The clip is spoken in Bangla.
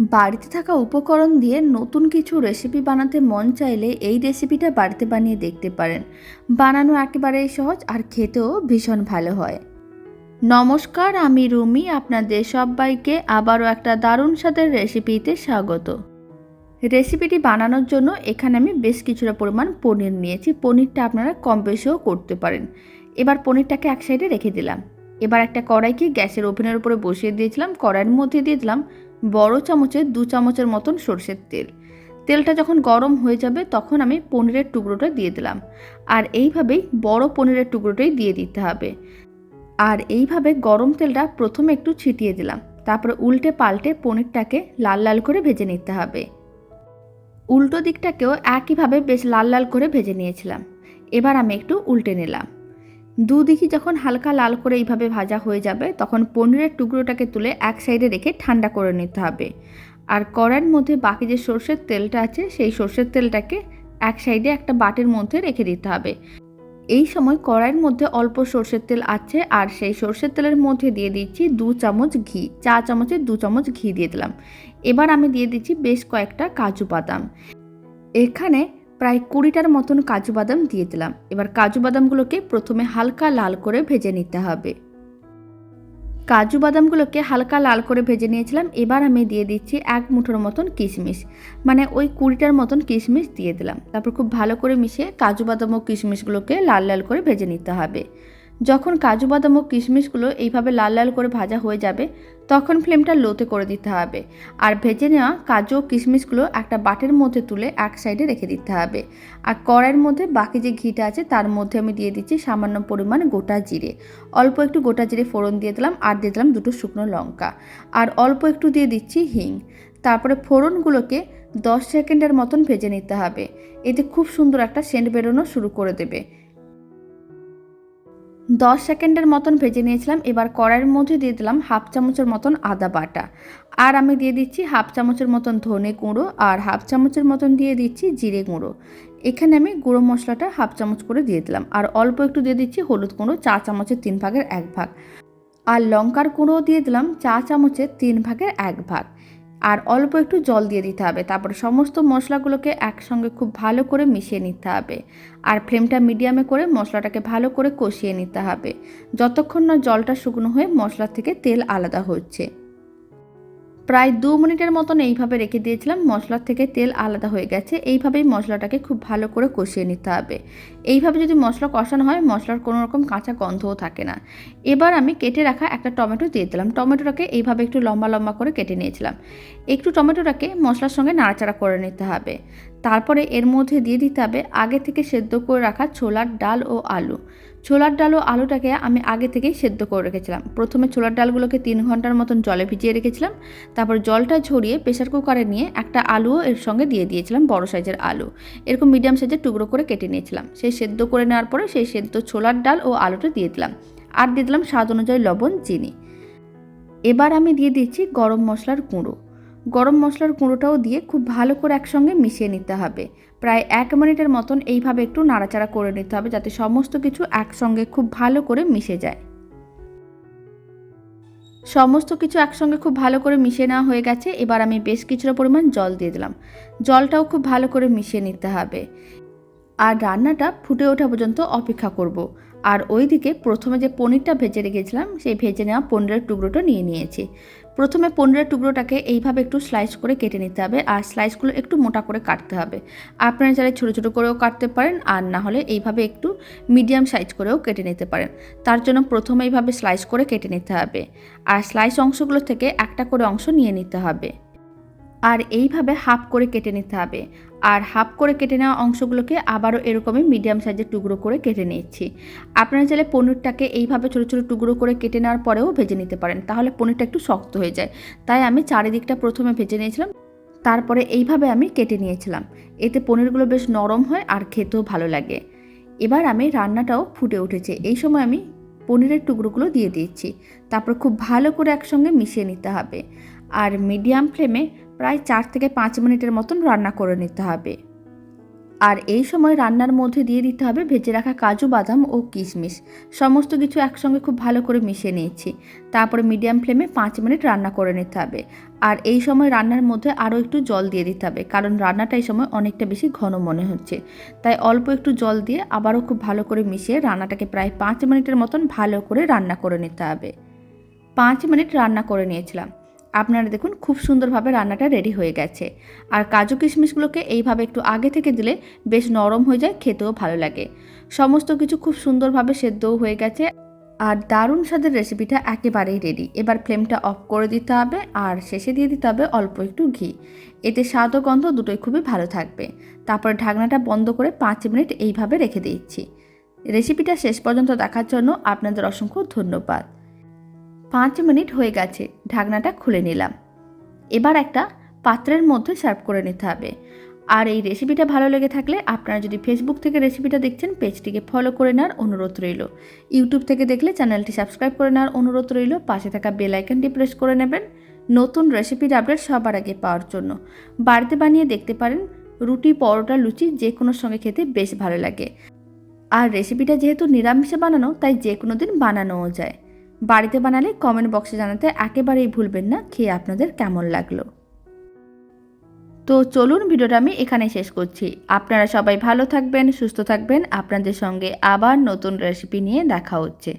বাড়িতে থাকা উপকরণ দিয়ে নতুন কিছু রেসিপি বানাতে মন চাইলে এই রেসিপিটা বাড়িতে বানিয়ে দেখতে পারেন। বানানো একেবারেই সহজ আর খেতেও ভীষণ ভালো হয়। নমস্কার, আমি রুমি, আপনাদের সবাইকে আবারও একটা দারুণ স্বাদের রেসিপিতে স্বাগত। রেসিপিটি বানানোর জন্য এখানে আমি বেশ কিছুটা পরিমাণ পনির নিয়েছি। পনিরটা আপনারা কম বেশিও করতে পারেন। এবার পনিরটাকে এক সাইডে রেখে দিলাম। এবার একটা কড়াইকে গ্যাসের ওভেনের উপরে বসিয়ে দিয়েছিলাম। কড়াইয়ের মধ্যে দিয়ে দিলাম বড় চামচে দু চামচের মতন সর্ষের তেল। তেলটা যখন গরম হয়ে যাবে তখন আমি পনিরের টুকরোটা দিয়ে দিলাম। আর এইভাবেই বড় পনিরের টুকরোটাই দিয়ে দিতে হবে। আর এইভাবে গরম তেলটা প্রথমে একটু ছিটিয়ে দিলাম। তারপরে উল্টে পাল্টে পনিরটাকে লাল লাল করে ভেজে নিতে হবে। উল্টো দিকটাকেও একইভাবে বেশ লাল লাল করে ভেজে নিয়েছিলাম। এবার আমি একটু উল্টে নিলাম। দুদিকে যখন হালকা লাল করে এইভাবে ভাজা হয়ে যাবে, তখন পনিরের টুকরোটাকে তুলে এক সাইডে রেখে ঠান্ডা করে নিতে হবে। আর কড়াইয়ের মধ্যে বাকি যে সর্ষের তেলটা আছে, সেই সর্ষের তেলটাকে এক সাইডে একটা বাটির মধ্যে রেখে দিতে হবে। এই সময় কড়াইয়ের মধ্যে অল্প সর্ষের তেল আছে, আর সেই সর্ষের তেলের মধ্যে দিয়ে দিচ্ছি দু চামচ ঘি, চা চামচের দু চামচ ঘি দিয়ে দিলাম। এবার আমি দিয়ে দিচ্ছি বেশ কয়েকটা কাজু বাদাম। এখানে প্রায় কুড়িটার মতন কাজু বাদাম দিয়ে দিলাম। এবার কাজু বাদামগুলোকে প্রথমে হালকা লাল করে ভেজে নিতে হবে। কাজু বাদামগুলোকে হালকা লাল করে ভেজে নিয়েছিলাম। এবার আমি দিয়ে দিচ্ছি এক মুঠোর মতন কিশমিশ। মানে ওই কুড়িটার মতন কিশমিশ দিয়ে দিলাম। তারপর খুব ভালো করে মিশিয়ে কাজু বাদাম ও কিশমিশগুলোকে লাল লাল করে ভেজে নিতে হবে। যখন কাজু বাদাম ও কিশমিশগুলো এইভাবে লাল লাল করে ভাজা হয়ে যাবে, তখন ফ্লেমটা লোতে করে দিতে হবে। আর ভেজে নেওয়া কাজু ও কিশমিশগুলো একটা বাটের মধ্যে তুলে এক সাইডে রেখে দিতে হবে। আর কড়াইয়ের মধ্যে বাকি যে ঘিটা আছে, তার মধ্যে আমি দিয়ে দিচ্ছি সামান্য পরিমাণ গোটা জিরে। অল্প একটু গোটা জিরে ফোড়ন দিয়ে দিলাম আর দিয়ে দিলাম দুটো শুকনো লঙ্কা। আর অল্প একটু দিয়ে দিচ্ছি হিং। তারপরে ফোড়নগুলোকে দশ সেকেন্ডের মতন ভেজে নিতে হবে। এতে খুব সুন্দর একটা সেন্ট বেরোনো শুরু করে দেবে। দশ সেকেন্ডের মতন ভেজে নিয়েছিলাম, এবার কড়াইয়ের মধ্যে দিয়ে দিলাম হাফ চামচের মতন আদা বাটা। আর আমি দিয়ে দিচ্ছি হাফ চামচের মতন ধনে গুঁড়ো আর হাফ চামচের মতন দিয়ে দিচ্ছি জিরে গুঁড়ো। এখানে আমি গুঁড়ো মশলাটা হাফ চামচ করে দিয়ে দিলাম আর অল্প একটু দিয়ে দিচ্ছি হলুদ গুঁড়ো, চা চামচের তিন ভাগের এক ভাগ। আর লঙ্কার গুঁড়ো দিয়ে দিলাম চা চামচের তিন ভাগের এক ভাগ। আর অল্প একটু জল দিয়ে দিতে হবে। তারপরে সমস্ত মশলাগুলোকে একসঙ্গে খুব ভালো করে মিশিয়ে নিতে হবে। আর ফ্লেমটা মিডিয়ামে করে মশলাটাকে ভালো করে কষিয়ে নিতে হবে। যতক্ষণ না জলটা শুকনো হয়ে মশলা থেকে তেল আলাদা হচ্ছে। প্রায় দু মিনিটের মতন এইভাবে রেখে দিয়েছিলাম, মশলার থেকে তেল আলাদা হয়ে গেছে। এইভাবেই মশলাটাকে খুব ভালো করে কষিয়ে নিতে হবে। এইভাবে যদি মশলা কষানো হয়, মশলার কোনো রকম কাঁচা গন্ধও থাকে না। এবার আমি কেটে রাখা একটা টমেটো দিয়ে দিলাম। টমেটোটাকে এইভাবে একটু লম্বা লম্বা করে কেটে নিয়েছিলাম। একটু টমেটোটাকে মশলার সঙ্গে নাড়াচাড়া করে নিতে হবে। তারপরে এর মধ্যে দিয়ে দিতে হবে আগে থেকে সেদ্ধ করে রাখা ছোলার ডাল ও আলু। ছোলার ডাল ও আলুটাকে আমি আগে থেকেই সেদ্ধ করে রেখেছিলাম। প্রথমে ছোলার ডালগুলোকে তিন ঘণ্টার মতন জলে ভিজিয়ে রেখেছিলাম। তারপর জলটা ঝরিয়ে প্রেশার কুকারে নিয়ে একটা আলুও এর সঙ্গে দিয়ে দিয়েছিলাম, বড় সাইজের আলু। এরকম মিডিয়াম সাইজের টুকরো করে কেটে নিয়েছিলাম। সেই সেদ্ধ করে নেওয়ার পরে সেই সেদ্ধ ছোলার ডাল ও আলুটা দিয়ে দিলাম। আর দিয়ে দিলাম স্বাদ অনুযায়ী লবণ, চিনি। এবার আমি দিয়ে দিচ্ছি গরম মশলার গুঁড়ো। গরম মশলার গুঁড়োটাও দিয়ে খুব ভালো করে একসঙ্গে মিশিয়ে নিতে হবে। প্রায় এক মিনিটের মতন এইভাবে একটু নাড়াচাড়া করে নিতে হবে যাতে সমস্ত কিছু একসঙ্গে খুব ভালো করে মিশে যায়। সমস্ত কিছু একসঙ্গে খুব ভালো করে মিশিয়ে নেওয়া হয়ে গেছে। এবার আমি বেশ কিছুটা পরিমাণ জল দিয়ে দিলাম। জলটাও খুব ভালো করে মিশিয়ে নিতে হবে। আর রান্নাটা ফুটে ওঠা পর্যন্ত অপেক্ষা করব। আর ওইদিকে প্রথমে যে পনিরটা ভেজে রেখেছিলাম, সেই ভেজে নেওয়া পনিরের টুকরোটা নিয়ে নিয়েছি। প্রথমে পনিরের টুকরোটাকে এইভাবে একটু স্লাইস করে কেটে নিতে হবে, আর স্লাইসগুলো একটু মোটা করে কাটতে হবে। আপনারা চাইলে ছোটো ছোটো করেও কাটতে পারেন, আর না হলে এইভাবে একটু মিডিয়াম সাইজ করেও কেটে নিতে পারেন। তার জন্য প্রথমে এইভাবে স্লাইস করে কেটে নিতে হবে, আর স্লাইস অংশগুলো থেকে একটা করে অংশ নিয়ে নিতে হবে। আর এইভাবে হাফ করে কেটে নিতে হবে আর হাফ করে কেটে নেওয়া অংশগুলোকে আবারও এরকমই মিডিয়াম সাইজের টুকরো করে কেটে নিচ্ছি। আপনারা চাইলে পনিরটাকে এইভাবে ছোটো ছোটো টুকরো করে কেটে নেওয়ার পরেও ভেজে নিতে পারেন, তাহলে পনিরটা একটু শক্ত হয়ে যায়। তাই আমি চারিদিকটা প্রথমে ভেজে নিয়েছিলাম, তারপরে এইভাবে আমি কেটে নিয়েছিলাম। এতে পনিরগুলো বেশ নরম হয় আর খেতেও ভালো লাগে। এবার আমি রান্নাটাও ফুটে উঠেছে, এই সময় আমি পনিরের টুকরোগুলো দিয়ে দিচ্ছি। তারপর খুব ভালো করে একসঙ্গে মিশিয়ে নিতে হবে। আর মিডিয়াম ফ্লেমে প্রায় চার থেকে পাঁচ মিনিটের মতন রান্না করে নিতে হবে। আর এই সময় রান্নার মধ্যে দিয়ে দিতে হবে ভেজে রাখা কাজু, বাদাম ও কিশমিশ। সমস্ত কিছু একসঙ্গে খুব ভালো করে মিশিয়ে নিয়েছি। তারপরে মিডিয়াম ফ্লেমে পাঁচ মিনিট রান্না করে নিতে হবে। আর এই সময় রান্নার মধ্যে আরও একটু জল দিয়ে দিতে হবে, কারণ রান্নাটা এই সময় অনেকটা বেশি ঘন মনে হচ্ছে। তাই অল্প একটু জল দিয়ে আবারও খুব ভালো করে মিশিয়ে রান্নাটাকে প্রায় পাঁচ মিনিটের মতন ভালো করে রান্না করে নিতে হবে। পাঁচ মিনিট রান্না করে নিয়েছিলাম। আপনারা দেখুন খুব সুন্দরভাবে রান্নাটা রেডি হয়ে গেছে। আর কাজু কিশমিশগুলোকে এইভাবে একটু আগে থেকে দিলে বেশ নরম হয়ে যায়, খেতেও ভালো লাগে। সমস্ত কিছু খুব সুন্দরভাবে সেদ্ধও হয়ে গেছে। আর দারুণ স্বাদের রেসিপিটা একেবারেই রেডি এবার ফ্লেমটা অফ করে দিতে হবে আর শেষে দিয়ে দিতে হবে অল্প একটু ঘি। এতে স্বাদ ও গন্ধ দুটোই খুবই ভালো থাকবে। তারপরে ঢাকনাটা বন্ধ করে পাঁচ মিনিট এইভাবে রেখে দিচ্ছি। রেসিপিটা শেষ পর্যন্ত দেখার জন্য আপনাদের অসংখ্য ধন্যবাদ। পাঁচ মিনিট হয়ে গেছে, ঢাকনাটা খুলে নিলাম। এবার একটা পাত্রের মধ্যে সার্ভ করে নিতে হবে। আর এই রেসিপিটা ভালো লেগে থাকলে আপনারা যদি ফেসবুক থেকে রেসিপিটা দেখছেন, পেজটিকে ফলো করে নেওয়ার অনুরোধ রইল। ইউটিউব থেকে দেখলে চ্যানেলটি সাবস্ক্রাইব করে নেওয়ার অনুরোধ রইল। পাশে থাকা বেল আইকনটি প্রেস করে নেবেন। নতুন রেসিপির আপডেট সবার আগে পাওয়ার জন্য। বাড়িতে বানিয়ে দেখতে পারেন, রুটি, পরোটা, লুচি যে কোনো সঙ্গে খেতে বেশ ভালো লাগে। আর রেসিপিটা যেহেতু নিরামিষে বানানো, তাই যে কোনো দিন বানানোও যায়। বাড়িতে বানালে কমেন্ট বক্সে জানাতে একেবারেই ভুলবেন না, খেয়ে আপনাদের কেমন লাগল। তো চলুন ভিডিওটা আমি এখানে শেষ করছি। আপনারা সবাই ভালো থাকবেন, সুস্থ থাকবেন, আপনাদের সঙ্গে আবার নতুন রেসিপি নিয়ে দেখা হচ্ছে।